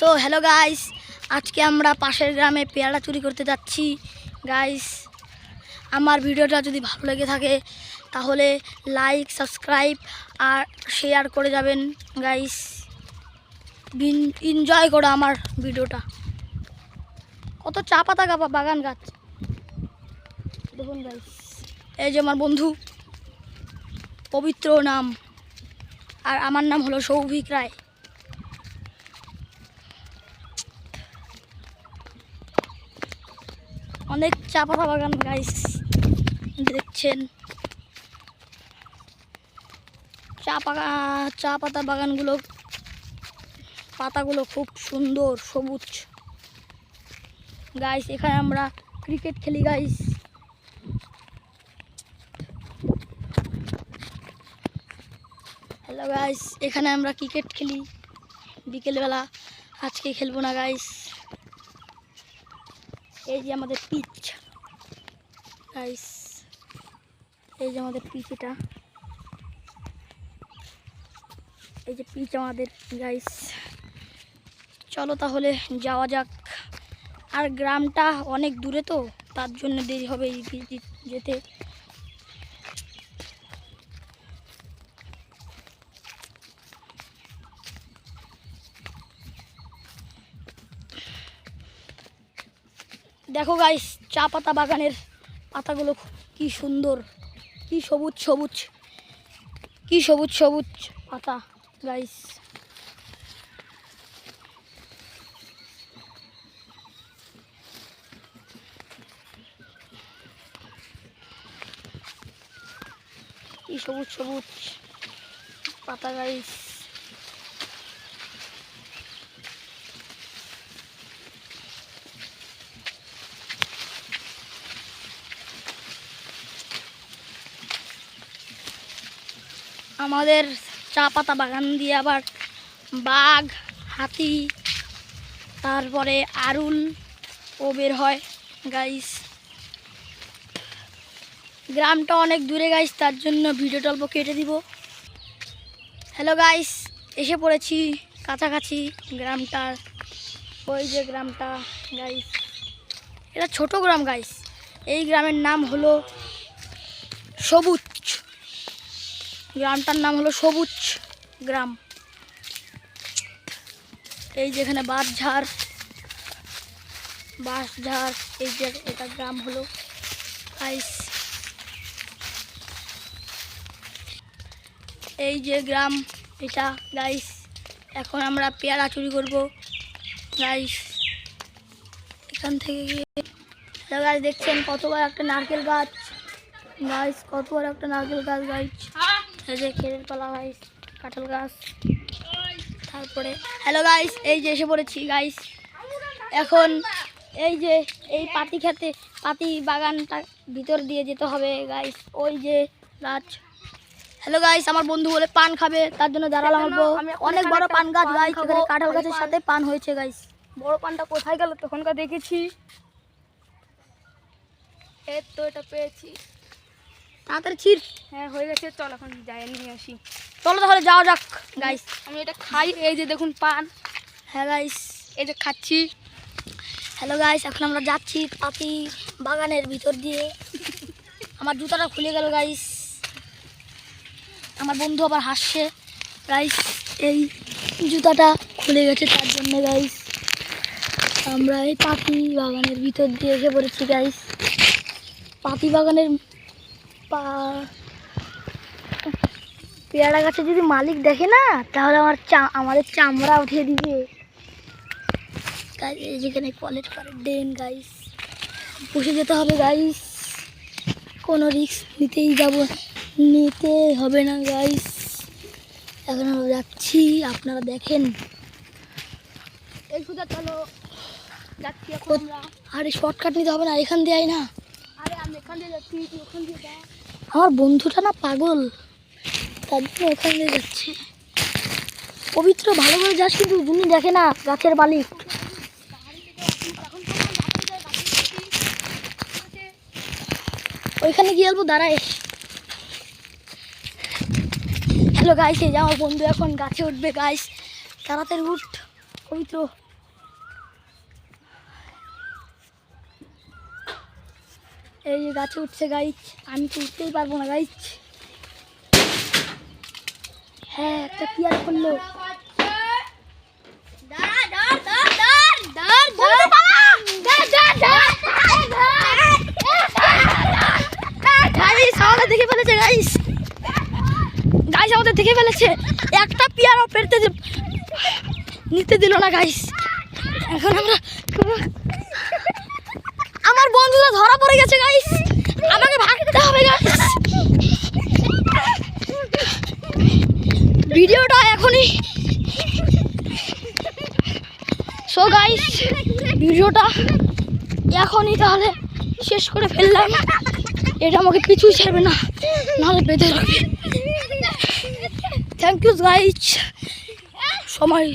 So hello guys আজকে আমরা পাশের গ্রামে পেয়ারা চুরি করতে যাচ্ছি। গাইস আমার ভিডিওটা যদি ভালো লেগে থাকে, তাহলে লাইক সাবস্ক্রাইব আর শেয়ার করে যাবেন। গাইস এনজয় করো আমার ভিডিওটা। কত চা পাতা গাবা বাগান গাছ। দেখুন গাইস এই যে আমার বন্ধু, পবিত্র নাম। আর আমার নাম হলো সৌভিক রায়। অনেক চা পাতা বাগান গাইস দেখছেন? চা পাকা চা পাতা বাগানগুলো, পাতাগুলো খুব সুন্দর, সবুজ। গাইস এখানে আমরা ক্রিকেট খেলি গাইস হ্যালো গাইস এখানে আমরা ক্রিকেট খেলি। বিকেলবেলা আজকে খেলব না গাইস এই যে আমাদের পিচ। গাইস এই যে আমাদের পিচ এটা। এই যে পিচ আমাদের গাইস চলো তাহলে যাওয়া যাক। আর গ্রামটা অনেক দূরে তো, তার জন্য দেরি হবে এই পিচ যেতে। দেখো গাইস চা পাতা বাগানের পাতাগুলো কি সুন্দর, কি সবুজ সবুজ, কি সবুজ সবুজ পাতা গাইস কি সবুজ সবুজ পাতা গাইস আমাদের চা পাতা বাগান দিয়ে আবার বাঘ, হাতি, তারপরে আরুল ও বের হয় গাইস গ্রামটা অনেক দূরে গাইস তার জন্য ভিডিওটা অল্প কেটে দিব। হ্যালো গাইস এসে পড়েছি কাছাকাছি গ্রামটার। ওই যে গ্রামটা গাইস এটা ছোট গ্রাম গাইস এই গ্রামের নাম হলো সবুজ। গ্রামটার নাম হলো সবুজ গ্রাম। এই যেখানে বাঁশঝাড় বাঁশঝাড়, এই যে এটা গ্রাম হলো আইস। এই যে গ্রাম, এটা গাইস, এখন আমরা পেয়ারা চুরি করব। গাইস, এখান থেকে গিয়ে গাছ দেখছেন কতবার একটা নারকেল গাছ? গাইস, কতবার একটা নারকেল গাছ, গাইস? এই যে খেরের পালা গাইস কাঁঠাল গাছ। তারপরে হ্যালো গাইস এই যে এসে পড়েছি গাইস এখন এই যে এই পাতি খেতে পাতি বাগানটা ভিতর দিয়ে যেতে হবে গাইস ওই যে গাছ। হ্যালো গাইস আমার বন্ধু বলে পান খাবে তার জন্য দাঁড়ালাম অল্প। অনেক বড় পান গাছ গাইস এখানে কাঁঠাল গাছের সাথে পান হয়েছে গাইস বড় পানটা কোথায় গেল? তখনকার দেখেছি। এই তো এটা পেয়েছি। তাড়াতাড়ি ছির হ্যাঁ হয়ে গেছে চল এখন যাই নিয়ে আসি। চলো তাহলে যাওয়া যাক গাইস আমি এটা খাই এই যে দেখুন পান। হ্যাঁ গাইস এই যে খাচ্ছি। হ্যালো গাইস এখন আমরা যাচ্ছি পাতি বাগানের ভিতর দিয়ে। আমার জুতাটা খুলে গেল গাইস আমার বন্ধু আবার হাসছে। গাইস এই জুতাটা খুলে গেছে তার জন্য গাইস আমরা এই পাতি বাগানের ভিতর দিয়ে এসে পড়েছি গাইস পাতি বাগানের পেয়ারা গাছে যদি মালিক দেখে না, তাহলে আমার চা, আমাদের চামড়া উঠিয়ে দিবে। যেখানে কলেজ পাড়ের ড্রেন গাইস বসে যেতে হবে গাইস কোনো রিস্ক নিতেই যাব নিতে হবে না গাইস এখন আমরা যাচ্ছি, আপনারা দেখেন। চলো, যাচ্ছি এখন আরে শর্টকাট নিতে হবে না, এখান দিয়ে না। আরে আমি এখান দিয়ে যাচ্ছি ওখান দিয়ে আমার বন্ধুটা না পাগল। তার জন্য ওখান যাচ্ছে। পবিত্র ভালো করে যাস কিন্তু তুমি দেখে না গাছের মালিক। ওইখানে গিয়ে অল্প দাঁড়ায়। হ্যালো গাইস এই যে আমার বন্ধু এখন গাছে উঠবে। গাইস তাড়াতাড়ি উঠ, পবিত্র। এই গাছে উঠছে গাইছ, আমি তো উঠতেই পারব না গাইছ। হ্যাঁ একটা পেয়ারা করল। দেখে ফেলেছে গাইস দেখে ফেলেছে। একটা পেয়ারা পেরতে নিতে দিল না গাইস এখন আমরা আমার বন্ধুরা ধরা পড়ে গেছে গাইস আমাকে ভাগতে হবে গাইস ভিডিওটা এখনই। সো গাইস ভিডিওটা এখনই তাহলে শেষ করে ফেললাম। এটা আমাকে পিছুই ছাড়বে না, নাহলে বেঁধে রাখবে। থ্যাংক ইউ গাইস সময়